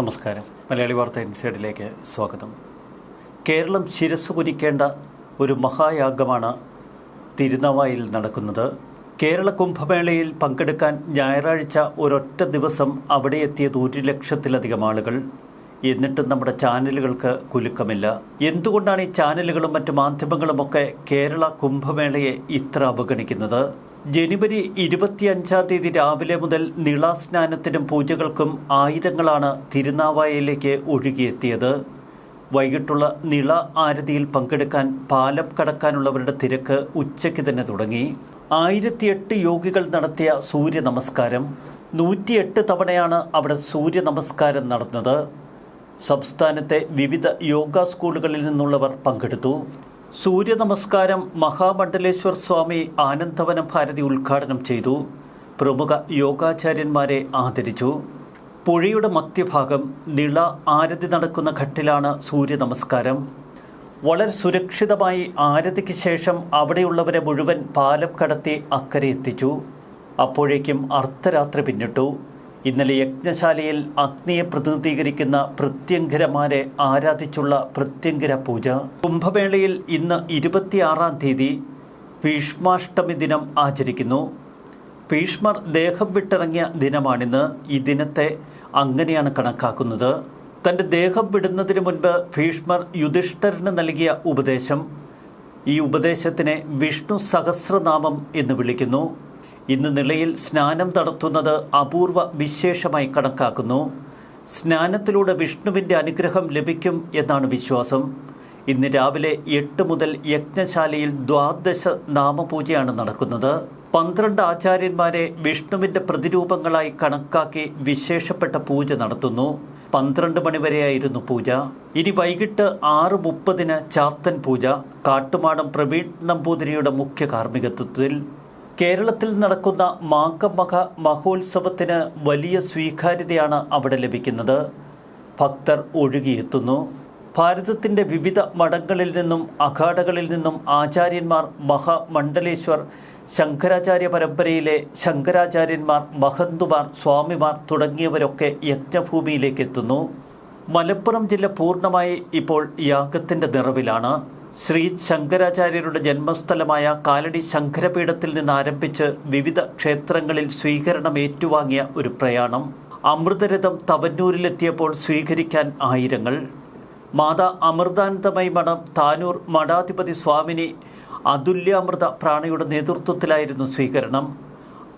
നമസ്കാരം. മലയാളി വാർത്ത ഇൻസൈഡിലേക്ക് സ്വാഗതം. കേരളം ശിരസ് കുരിക്കേണ്ട ഒരു മഹായാഗമാണ് തിരുനവായിൽ നടക്കുന്നത്. കേരള കുംഭമേളയിൽ പങ്കെടുക്കാൻ ഞായറാഴ്ച ഒരൊറ്റ ദിവസം അവിടെ എത്തിയത് ഒരു ലക്ഷത്തിലധികം ആളുകൾ. എന്നിട്ടും നമ്മുടെ ചാനലുകൾക്ക് കുലുക്കമില്ല. എന്തുകൊണ്ടാണ് ഈ ചാനലുകളും മറ്റു മാധ്യമങ്ങളുമൊക്കെ കേരള കുംഭമേളയെ ഇത്ര അവഗണിക്കുന്നത്? ജനുവരി ഇരുപത്തിയഞ്ചാം തീയതി രാവിലെ മുതൽ നിളാസ്നാനത്തിനും പൂജകൾക്കും ആയിരങ്ങളാണ് തിരുനാവായയിലേക്ക് ഒഴുകിയെത്തിയത്. വൈകിട്ടുള്ള നിള ആരതിയിൽ പങ്കെടുക്കാൻ പാലം കടക്കാനുള്ളവരുടെ തിരക്ക് ഉച്ചയ്ക്ക് തന്നെ തുടങ്ങി. ആയിരത്തിയെട്ട് യോഗികൾ നടത്തിയ സൂര്യ നമസ്കാരം നൂറ്റിയെട്ട് തവണയാണ് അവിടെ സൂര്യ നമസ്കാരം നടന്നത്. സംസ്ഥാനത്തെ വിവിധ യോഗ സ്കൂളുകളിൽ നിന്നുള്ളവർ പങ്കെടുത്തു. സൂര്യ നമസ്കാരം മഹാമണ്ഡലേശ്വർ സ്വാമി ആനന്ദവനം ഭാരതി ഉദ്ഘാടനം ചെയ്തു. പ്രമുഖ യോഗാചാര്യന്മാരെ ആദരിച്ചു. പുഴയുടെ മധ്യഭാഗം നിള ആരതി നടക്കുന്ന ഘട്ടിലാണ് സൂര്യ നമസ്കാരം വളരെ സുരക്ഷിതമായി ആരതിക്ക് ശേഷം അവിടെയുള്ളവരെ മുഴുവൻ പാലം കടത്തി അക്കരെ എത്തിച്ചു. അപ്പോഴേക്കും അർദ്ധരാത്രി പിന്നിട്ടു. ഇന്നലെ യജ്ഞശാലയിൽ അഗ്നിയെ പ്രതിനിധീകരിക്കുന്ന പ്രത്യങ്കരമാരെ ആരാധിച്ചുള്ള പ്രത്യങ്കര പൂജ. കുംഭമേളയിൽ ഇന്ന് ഇരുപത്തിയാറാം തീയതി ഭീഷ്മാഷ്ടമി ദിനം ആചരിക്കുന്നു. ഭീഷ്മർ ദേഹം വിട്ടിറങ്ങിയ ദിനമാണിന്ന്. ഈ ദിനത്തെ അങ്ങനെയാണ് കണക്കാക്കുന്നത്. തന്റെ ദേഹം വിടുന്നതിന് മുൻപ് ഭീഷ്മർ യുധിഷ്ഠരന് നൽകിയ ഉപദേശം. ഈ ഉപദേശത്തിനെ വിഷ്ണു സഹസ്രനാമം എന്ന് വിളിക്കുന്നു. ഇന്ന് നിളയിൽ സ്നാനം നടത്തുന്നത് അപൂർവ വിശേഷമായി കണക്കാക്കുന്നു. സ്നാനത്തിലൂടെ വിഷ്ണുവിന്റെ അനുഗ്രഹം ലഭിക്കും എന്നാണ് വിശ്വാസം. ഇന്ന് രാവിലെ എട്ട് മുതൽ യജ്ഞശാലയിൽ ദ്വാദശ നാമപൂജയാണ് നടക്കുന്നത്. പന്ത്രണ്ട് ആചാര്യന്മാരെ വിഷ്ണുവിന്റെ പ്രതിരൂപങ്ങളായി കണക്കാക്കി വിശേഷപ്പെട്ട പൂജ നടത്തുന്നു. പന്ത്രണ്ട് മണിവരെയായിരുന്നു പൂജ. ഇനി വൈകിട്ട് ആറ് മുപ്പതിന് ചാത്തൻ പൂജ. കാട്ടുമാടം പ്രവീൺ നമ്പൂതിരിയുടെ മുഖ്യ കാർമ്മികത്വത്തിൽ കേരളത്തിൽ നടക്കുന്ന മാങ്കമഹ മഹോത്സവത്തിന് വലിയ സ്വീകാര്യതയാണ് അവിടെ ലഭിക്കുന്നത്. ഭക്തർ ഒഴുകിയെത്തുന്നു. ഭാരതത്തിന്റെ വിവിധ മഠങ്ങളിൽ നിന്നും അഖാഡകളിൽ നിന്നും ആചാര്യന്മാർ മഹാമണ്ഡലേശ്വർ ശങ്കരാചാര്യ പരമ്പരയിലെ ശങ്കരാചാര്യന്മാർ മഹന്തുമാർ സ്വാമിമാർ തുടങ്ങിയവരൊക്കെ യജ്ഞഭൂമിയിലേക്ക് എത്തുന്നു. മലപ്പുറം ജില്ല പൂർണമായി ഇപ്പോൾ യാഗത്തിന്റെ നിറവിലാണ്. ശ്രീ ശങ്കരാചാര്യരുടെ ജന്മസ്ഥലമായ കാലടി ശങ്കരപീഠത്തിൽ നിന്ന് ആരംഭിച്ച് വിവിധ ക്ഷേത്രങ്ങളിൽ സ്വീകരണം ഏറ്റുവാങ്ങിയ ഒരു പ്രയാണം. അമൃതരഥം തവന്നൂരിലെത്തിയപ്പോൾ സ്വീകരിക്കാൻ ആയിരങ്ങൾ. മാതാ അമൃതാനന്ദമയി മഠം താനൂർ മഠാധിപതി സ്വാമിനി അതുല്യാമൃത പ്രാണയുടെ നേതൃത്വത്തിലായിരുന്നു സ്വീകരണം.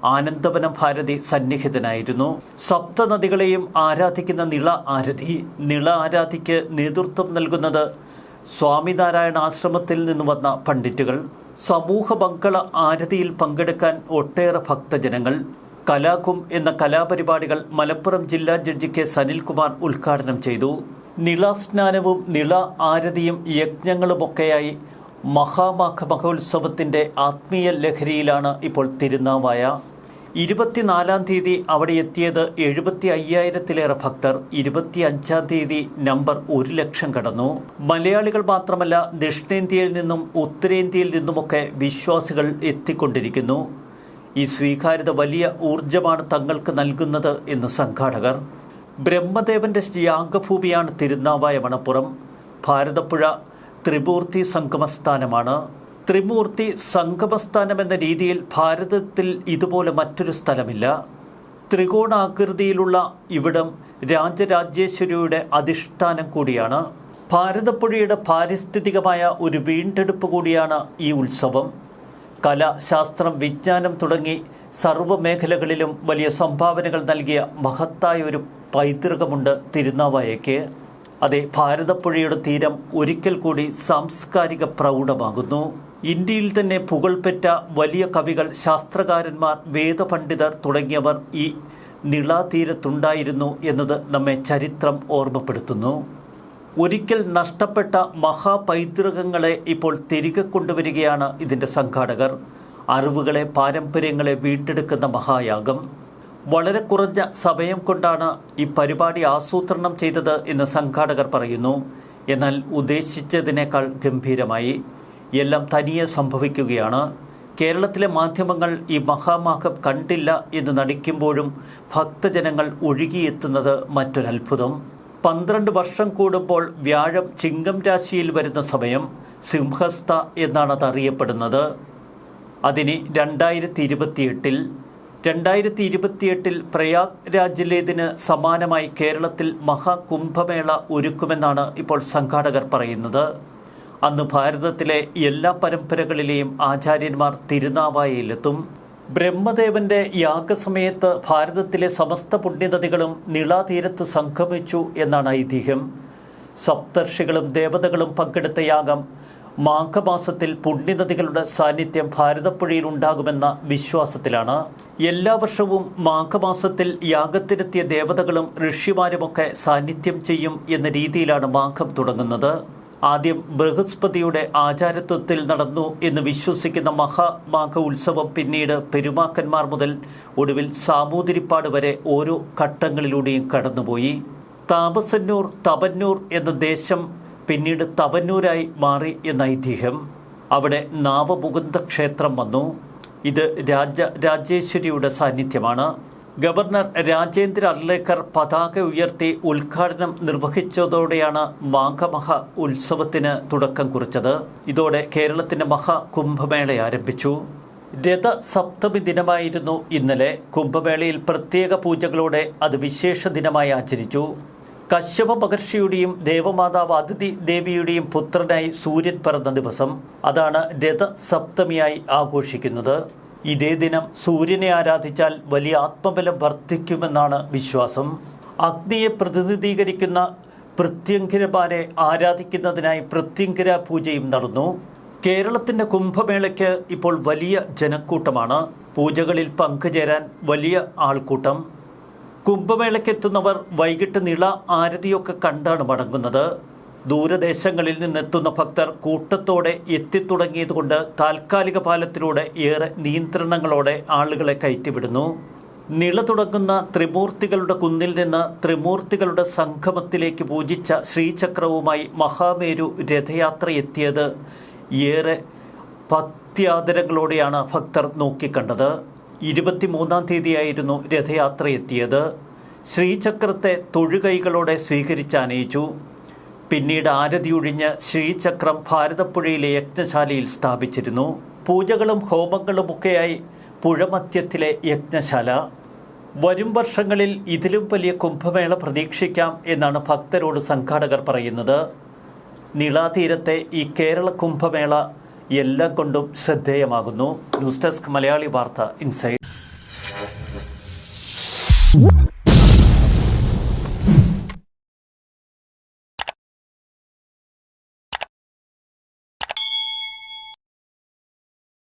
ആനന്ദവനം ഭാരതി സന്നിഹിതനായിരുന്നു. സപ്തനദികളെയും ആരാധിക്കുന്ന നിള ആരതി. നിള ആരാധിക്ക് നേതൃത്വം നൽകുന്നത് സ്വാമിനാരായണ ആശ്രമത്തിൽ നിന്ന് വന്ന പണ്ഡിറ്റുകൾ സമൂഹ മംഗള ആരതിയിൽ പങ്കെടുക്കാൻ ഒട്ടേറെ ഭക്തജനങ്ങൾ കലാകും എന്ന കലാപരിപാടികൾ മലപ്പുറം ജില്ലാ ജഡ്ജി കെ സനിൽകുമാർ ഉദ്ഘാടനം ചെയ്തു. നിളാസ്നാനവും നിള ആരതിയും യജ്ഞങ്ങളുമൊക്കെയായി മഹാമാഘ മഹോത്സവത്തിന്റെ ആത്മീയ ലഹരിയിലാണ് ഇപ്പോൾ തിരുനാവായ. ഇരുപത്തിനാലാം തീയതി അവിടെ എത്തിയത് എഴുപത്തി അയ്യായിരത്തിലേറെ ഭക്തർ. ഇരുപത്തി അഞ്ചാം തീയതി നമ്പർ ഒരു ലക്ഷം കടന്നു. മലയാളികൾ മാത്രമല്ല ദക്ഷിണേന്ത്യയിൽ നിന്നും ഉത്തരേന്ത്യയിൽ നിന്നുമൊക്കെ വിശ്വാസികൾ എത്തിക്കൊണ്ടിരിക്കുന്നു. ഈ സ്വീകാര്യത വലിയ ഊർജമാണ് തങ്ങൾക്ക് നൽകുന്നത് എന്ന് സംഘാടകർ. ബ്രഹ്മദേവന്റെ യാഗഭൂമിയാണ് തിരുനാവായ മണപ്പുറം. ഭാരതപ്പുഴ ത്രിപൂർത്തി സംഗമസ്ഥാനമാണ്. ത്രിമൂർത്തി സംഗമസ്ഥാനം എന്ന രീതിയിൽ ഭാരതത്തിൽ ഇതുപോലെ മറ്റൊരു സ്ഥലമില്ല. ത്രികോണാകൃതിയിലുള്ള ഇവിടം രാജരാജേശ്വരിയുടെ അധിഷ്ഠാനം കൂടിയാണ്. ഭാരതപ്പുഴയുടെ പാരിസ്ഥിതികമായ ഒരു വീണ്ടെടുപ്പ് കൂടിയാണ് ഈ ഉത്സവം. കല ശാസ്ത്രം വിജ്ഞാനം തുടങ്ങി സർവമേഖലകളിലും വലിയ സംഭാവനകൾ നൽകിയ മഹത്തായ ഒരു പൈതൃകമുണ്ട് തിരുനാവായയ്ക്ക്. അതെ ഭാരതപ്പുഴയുടെ തീരം ഒരിക്കൽ കൂടി സാംസ്കാരിക പ്രൗഢമാകുന്നു. ഇന്ത്യയിൽ തന്നെ പുകൾപെറ്റ വലിയ കവികൾ ശാസ്ത്രകാരന്മാർ വേദപണ്ഡിതർ തുടങ്ങിയവർ ഈ നിളാതീരത്തുണ്ടായിരുന്നു എന്നത് നമ്മെ ചരിത്രം ഓർമ്മപ്പെടുത്തുന്നു. ഒരിക്കൽ നഷ്ടപ്പെട്ട മഹാപൈതൃകങ്ങളെ ഇപ്പോൾ തിരികെ കൊണ്ടുവരികയാണ് ഇതിന്റെ സംഘാടകർ. അറിവുകളെ പാരമ്പര്യങ്ങളെ വീണ്ടെടുക്കുന്ന മഹായാഗം. വളരെ കുറഞ്ഞ സമയം കൊണ്ടാണ് ഈ പരിപാടി ആസൂത്രണം ചെയ്തത് എന്ന് സംഘാടകർ പറയുന്നു. എന്നാൽ ഉദ്ദേശിച്ചതിനേക്കാൾ ഗംഭീരമായി. എല്ലാം തനിയെ സംഭവിക്കുകയാണ്. കേരളത്തിലെ മാധ്യമങ്ങൾ ഈ മഹാമാഘം കണ്ടില്ല എന്ന് നടിക്കുമ്പോഴും ഭക്തജനങ്ങൾ ഒഴുകിയെത്തുന്നത് മറ്റൊരത്ഭുതം പന്ത്രണ്ട് വർഷം കൂടുമ്പോൾ വ്യാഴം ചിങ്ങം രാശിയിൽ വരുന്ന സമയം സിംഹസ്ഥ എന്നാണ് അറിയപ്പെടുന്നത് അതിന് രണ്ടായിരത്തി ഇരുപത്തിയെട്ടിൽ രണ്ടായിരത്തി ഇരുപത്തിയെട്ടിൽ പ്രയാഗ് രാജിലേതിന് സമാനമായി കേരളത്തിൽ മഹാകുംഭമേള ഒരുക്കുമെന്നാണ് ഇപ്പോൾ സംഘാടകർ പറയുന്നത്. അന്ന് ഭാരതത്തിലെ എല്ലാ പരമ്പരകളിലെയും ആചാര്യന്മാർ തിരുനാവായയിലെത്തും ബ്രഹ്മദേവന്റെ യാഗസമയത്ത് ഭാരതത്തിലെ സമസ്ത പുണ്യനദികളും നിളാതീരത്ത് സംഗമിച്ചു എന്നാണ് ഐതിഹ്യം. സപ്തർഷികളും ദേവതകളും പങ്കെടുത്ത യാഗം മാഘമാസത്തിൽ പുണ്യനദികളുടെ സാന്നിധ്യം ഭാരതപ്പുഴയിൽ ഉണ്ടാകുമെന്ന വിശ്വാസത്തിലാണ്. എല്ലാ വർഷവും മാഘമാസത്തിൽ യാഗത്തിനെത്തിയ ദേവതകളും ഋഷിമാരുമൊക്കെ സാന്നിധ്യം ചെയ്യും എന്ന രീതിയിലാണ് മാഘം തുടങ്ങുന്നത്. ആദ്യം ബൃഹസ്പതിയുടെ ആചാരത്വത്തിൽ നടന്നു എന്ന് വിശ്വസിക്കുന്ന മഹാമാഘ ഉത്സവം പിന്നീട് പെരുമാക്കന്മാർ മുതൽ ഒടുവിൽ സാമൂതിരിപ്പാട് വരെ ഓരോ ഘട്ടങ്ങളിലൂടെയും കടന്നുപോയി. താപസന്നൂർ തവന്നൂർ എന്ന ദേശം പിന്നീട് തവന്നൂരായി മാറി എന്ന ഐതിഹ്യം. അവിടെ നാവമുകുന്ദ ക്ഷേത്രം വന്നു. ഇത് രാജ രാജേശ്വരിയുടെ സാന്നിധ്യമാണ്. ഗവർണർ രാജേന്ദ്ര അർലേക്കർ പതാക ഉയർത്തി ഉദ്ഘാടനം നിർവഹിച്ചതോടെയാണ് മാഘമഹ ഉത്സവത്തിന് തുടക്കം കുറിച്ചത്. ഇതോടെ കേരളത്തിന്റെ മഹാകുംഭമേള ആരംഭിച്ചു. രഥസപ്തമി ദിനമായിരുന്നു ഇന്നലെ. കുംഭമേളയിൽ പ്രത്യേക പൂജകളോടെ അത് വിശേഷ ദിനമായി ആചരിച്ചു. കശ്യപ മഹർഷിയുടെയും ദേവമാതാവ് അതിഥി ദേവിയുടെയും പുത്രനായി സൂര്യൻ പിറന്ന ദിവസം. അതാണ് രഥസപ്തമിയായി ആഘോഷിക്കുന്നത്. ഇതേ ദിനം സൂര്യനെ ആരാധിച്ചാൽ വലിയ ആത്മബലം വർദ്ധിക്കുമെന്നാണ് വിശ്വാസം. അഗ്നിയെ പ്രതിനിധീകരിക്കുന്ന പ്രത്യങ്കിരമാരെ ആരാധിക്കുന്നതിനായി പ്രത്യങ്കിര പൂജയും നടന്നു. കേരളത്തിന്റെ കുംഭമേളയ്ക്ക് ഇപ്പോൾ വലിയ ജനക്കൂട്ടമാണ്. പൂജകളിൽ പങ്കുചേരാൻ വലിയ ആൾക്കൂട്ടം. കുംഭമേളയ്ക്കെത്തുന്നവർ വൈകിട്ട് നിള ആരതിയൊക്കെ കണ്ടാണ് മടങ്ങുന്നത്. ദൂരദേശങ്ങളിൽ നിന്നെത്തുന്ന ഭക്തർ കൂട്ടത്തോടെ എത്തിത്തുടങ്ങിയതുകൊണ്ട് താൽക്കാലിക പാലത്തിലൂടെ ഏറെ നിയന്ത്രണങ്ങളോടെ ആളുകളെ കയറ്റിവിടുന്നു. നിള തുടങ്ങുന്ന ത്രിമൂർത്തികളുടെ കുന്നിൽ നിന്ന് ത്രിമൂർത്തികളുടെ സംഗമത്തിലേക്ക് പൂജിച്ച ശ്രീചക്രവുമായി മഹാമേരു രഥയാത്ര എത്തിയത് ഏറെ ഭക്ത്യാദരങ്ങളോടെയാണ് ഭക്തർ നോക്കിക്കണ്ടത്. ഇരുപത്തിമൂന്നാം തീയതിയായിരുന്നു രഥയാത്ര എത്തിയത് ശ്രീചക്രത്തെ തൊഴുകൈകളോടെ സ്വീകരിച്ച് അനയിച്ചു പിന്നീട് ആരതിയൊഴിഞ്ഞ് ശ്രീചക്രം ഭാരതപ്പുഴയിലെ യജ്ഞശാലയിൽ സ്ഥാപിച്ചിരുന്നു. പൂജകളും ഹോമങ്ങളുമൊക്കെയായി പുഴമധ്യത്തിലെ യജ്ഞശാല. വരും വർഷങ്ങളിൽ ഇതിലും വലിയ കുംഭമേള പ്രതീക്ഷിക്കാം എന്നാണ് ഭക്തരോട് സംഘാടകർ പറയുന്നത്. നിളാതീരത്തെ ഈ കേരള കുംഭമേള എല്ലാം കൊണ്ടും ശ്രദ്ധേയമാകുന്നു. ന്യൂസ് ഡെസ്ക് മലയാളി വാർത്ത ഇൻസൈഡ്